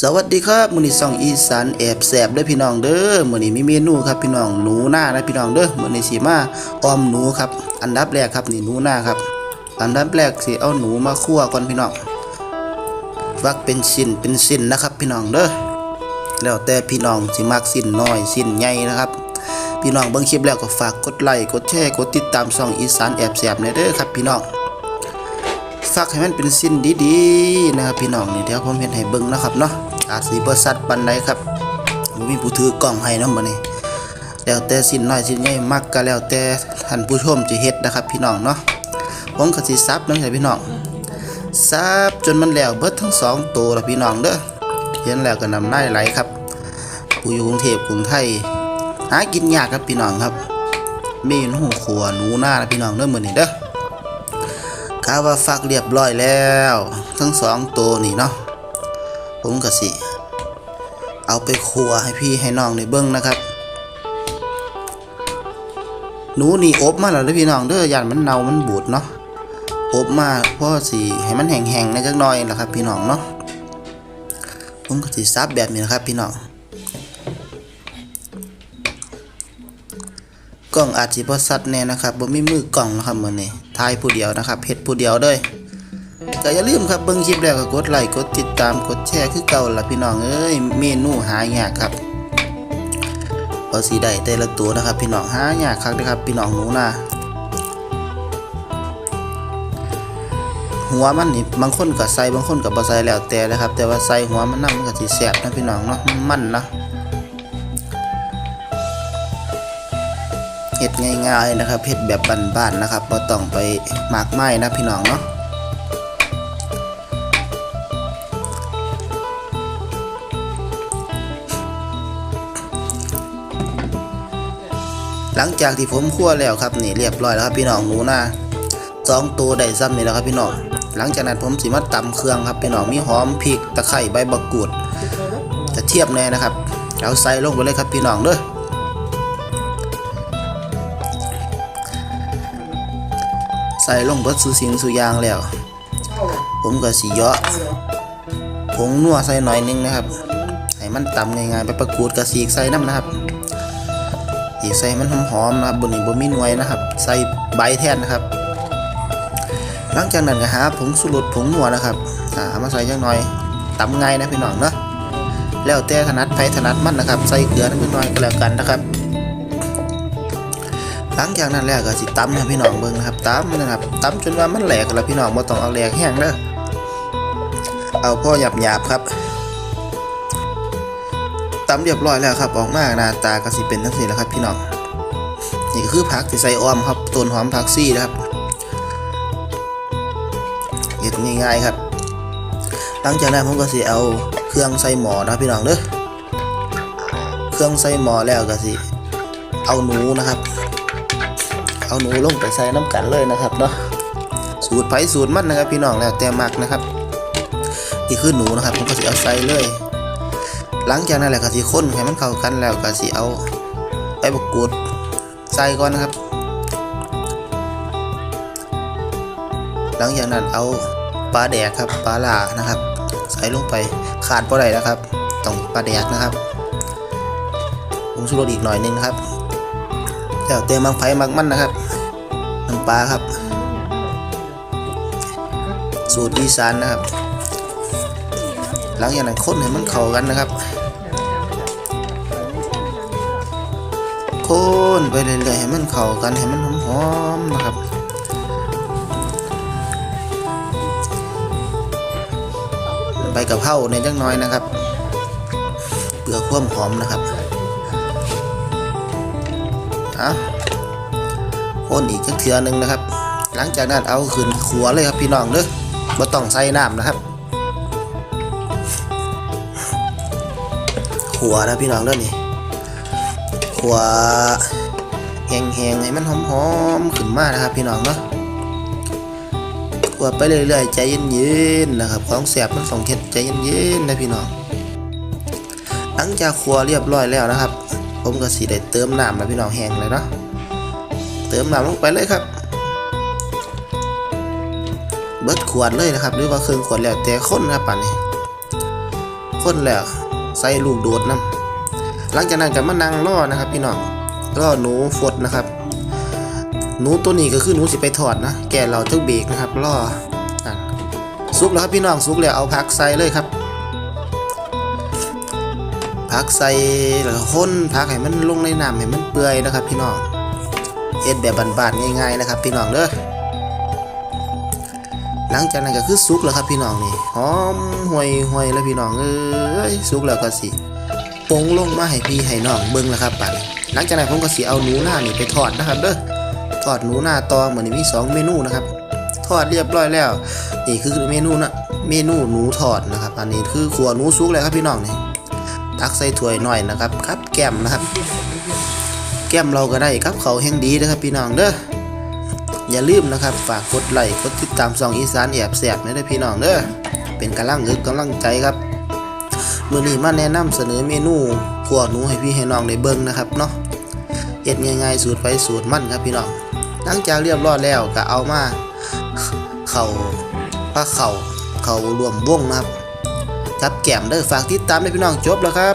สวัสดีครับมือนี้ซ่องอีสานแอบแสบเด้อพี่น้องเด้อมือนี้มีเมนูครับพี่น้องหนูหน้านะพี่น้องเด้อมือนี้สิมาออมหนูครับ อันดับแรกครับนี่หนูหน้าครับ อันดับแรกสิเอาหนูมาคั่วก่อนพี่น้องฟักเป็นชิ้นเป็นชิ้นนะครับ พี่น้องเด้อแล้วแต่พี่น้องสิมักชิ้นน้อยชิ้นใหญ่นะครับ พี่น้องเบิ่งคลิปแล้วก็ฝากกดไลค์กดแชร์กดติดตามช่องอีสานแอบแสบแหน่เด้อครับพี่น้อง ฟักให้มันเป็นสิ้นดีๆนะครับพี่น้องนี่เดี๋ยวผมเห็นให้เบิ่งนะครับเนาะอาจสิบ่สัดปานใดครับมีผู้ถือกล้องให้เนาะมื้อนี้แล้วแต่สิ้นน้อยสิ้นใหญ่มักก็แล้วแต่ท่านผู้ชมจะเฮ็ดนะครับ พี่น้องเนาะผมก็สิซับนั่นแหละพี่น้องซับจนมันแล้วเบิดทั้งสองตัวล้วพี่น้องเด้อเห็นแล้วก็น้ำลาไหลครับผู้อยู่กรุงเทพกรุงไทยหากินยากครับพี่น้องครับเมนูขัวหนูหน้านะพี่น้องเด้อมือนี้เด้อาว่าฟักเรียบร้อยแล้ว ทั้งสองตัวนี่เนาะผมก็สิ เอาไปคั่วให้พี่ให้น้องได้เบิ่งนะครับ หนูนี่อบมาแล้วเด้อพี่น้องเด้อย่านมันเน่ามันบูดเนาะอบมาเพราะสิให้มันแห้งๆในจักหน่อยล่ะครับ พี่น้องเนาะผมก็สิซับแบบนี้นะครับ พี่น้อง กล้องอาจสิบ่ชัดแน่นะครับบ่มีมือกล้องนะครับมื้อนี้ถ่ายผู้เดียวนะครับเฮ็ดผู้เดียวเด้อก็อย่าลืมครับเบิ่งคลิปแล้วก็กดไลค์กดติดตามกดแชร์คือเก่าล่ะพี่น้องเอ้ยเมนูหายากครับพอสิได้แต่ละตัวนะครับ พี่น้องหายากคักเด้อครับ พี่น้องหนูนะหัวมันนี่บางคนก็ใส่บางคนก็บ่ใส่แล้วแต่นะครับ แต่ว่าใส่หัวมันนำมันก็สิแซ่บนะพี่น้องเนาะมันนะ เฮ็ดง่ายๆนะครับเฮ็ดแบบบ้านๆนะครับบ่ต้องไปมากไมายนะพี่น้องเนาะหลังจากที่ผมคั่วแล้วครับนี่เรียบร้อยแล้วครับพี่น้องหนูนะสองตัวได้ซ้ำนี่แล้วครับพี่น้องหลังจากนั้นผมสิมาตำเครื่องครับพี่น้องมีหอมพริกตะไคร้ใบมะกรูดกระเทียมแน่นะครับเอาใส่ลงไปเลยครับพี่น้องเด้อ ใส่ลงเบิดสุสิงสุยางแล้ว ผมก็สิเยาะผงนัวใส่หน่อยนึงนะครับให้มันตำง่ายๆไปประกูดกระสีกใส่น้ำนะครับอีกใส่มันหอมๆนะครับบนนี้บ่มีหน่วยนะครับ ใส่ใบแทนนะครับ หลังจากนั้นก็หาผงสุรสผงนัวนะครับอ่าเอามาใส่จังหน่อยตำง่ายนะพี่น้องเนาะแล้วแต่ถนัดไผถนัดมันนะครับ ใส่เกลือนิดหน่อยก็แล้วกันนะครับ หลังจากนั้นแล้วก็สิตำให้พี่น้องเบิ่งนะครับตำนะครับตำจนว่ามันแหลกแล้วพี่น้องบ่ต้องเอาแหลกแห้งเด้อเอาพ่อหยาบๆครับตำเรียบร้อยแล้วครับ ออกมาหน้าตาก็สิเป็นจังซี่แหละครับ พี่น้องนี่คือผักที่ใส่อ้อมครับต้นหอมผักซี่นะครับเฮ็ดง่ายๆครับ หลังจากนั้นผมก็สิเอาเครื่องใส่หมอนะพี่น้องเด้อเครื่องใส่หม้อแล้วก็สิเอาหนูนะครับ เอาหนูลงไปใส่น้ำกันเลยนะครับเนาะสูตรไผ่สูตรมันนะครับพี่น้องแล้วแต่มักนะครับนี่คือหนูนะครับผมก็สิเอาใส่เลย หลังจากนั้นแหละก็สิค้นให้มันเข้ากันแล้วก็สิเอาใบมะกรูดใส่ก่อนนะครับ หลังจากนั้นเอาปลาแดกครับปลาลานะครับ ใส่ลงไปขาดบ่ได้นะครับต้องปลาแดกนะครับผงชูรสอีกหน่อยนึงครับ แล้วแต่มังไผ่มักมันนะครับน้ำปลาครับ สูตรอีสานนะครับ หลังจากนั้นคนให้มันเข้ากันนะครับ คนไปเรื่อยๆให้มันเข้ากันให้มันหอมๆนะครับใบกะเพราในจังน้อยนะครับ เปลือกควมหอมนะครับ อะคนอีกจักเทือหนึงนะครับ หลังจากนั้นเอาขึ้นขัวเลยครับพี่น้องเด้อบ่ต้องใส่น้ำนะครับ ขัวนะพี่น้องเด้อนี่ขัวแห้งๆให้มันหอมๆขึ้นมานะครับ พี่น้องเนาะขัวไปเรื่อยๆใจเย็นๆนะครับ ของแสบมันสองเท็ดใจเย็นๆนะพี่น้องหลังจากขัวเรียบร้อยแล้วนะครับ ผมก็สีได้เติมน้ำนะพี่น้องแห้งเลยเนาะเติมน้ำลงไปเลยครับเบิดขวดเลยนะครับหรือว่าเครึ่องขวดแล้วแต่คนครับป่านนี้คนแล้วใส่ลูกโดดนํหลังจากนั้นก็มานั่งรอนะครับ พี่น้องรอหนูฟดนะครับ หนูตัวนี้ก็คือหนูสิไปถอดนะ แกเราเจ้าเบรกนะครับรออะสุกแล้วครับพี่น้องสุกแล้วเอาผักใส่เลยครับ ผักใส่แล้วก็คนผักให้มันลงในน้ำให้มันเปื่อยนะครับ พี่น้องเฮ็ดแบบบานๆง่ายๆนะครับ พี่น้องเด้อหลังจากนั้นก็คือสุกแล้วครับพี่น้องนี่หอมห่วยห่วยแล้วพี่น้องเอ้ยสุกแล้วก็สิปงลงมาให้พี่ให้น้องเบิ่งแล้วครับบัดนี้หลังจากนั้นผมก็สิเอาหนูหน้านี่ไปทอดนะครับเด้อทอดหนูหน้าตอเหมือนมีสองเมนูนะครับ ทอดเรียบร้อยแล้วนี่คือเมนูนะเมนูหนูทอดนะครับ อันนี้คือขัวหนูสุกแล้วครับพี่น้องนี่ ตักใส่ถ้วยหน่อยนะครับครับแก้มนะครับ แก้มเราก็ได้ครับเขาแห่งดีนะครับพี่น้องเด้ออย่าลืมนะครับฝากกดไลค์กดติดตามซองอีสานแอบแสบนะเด้อพี่น้องเด้อเป็นกำลังอึกกำลังใจครับมื้อนี้มาแนะนำเสนอเมนูขัวหนูให้พี่ให้น้องได้เบิ่งนะครับเนาะเฮ็ดง่ายๆสูตรไปสูตรมั่นครับพี่น้องหลังจากเรียบร้อยแล้วก็เอามาเข่าปลาเข่าเข่ารวมวงนะครับ ครับแก้มเด้อฝากติดตามด้วยพี่น้องจบแล้วครับ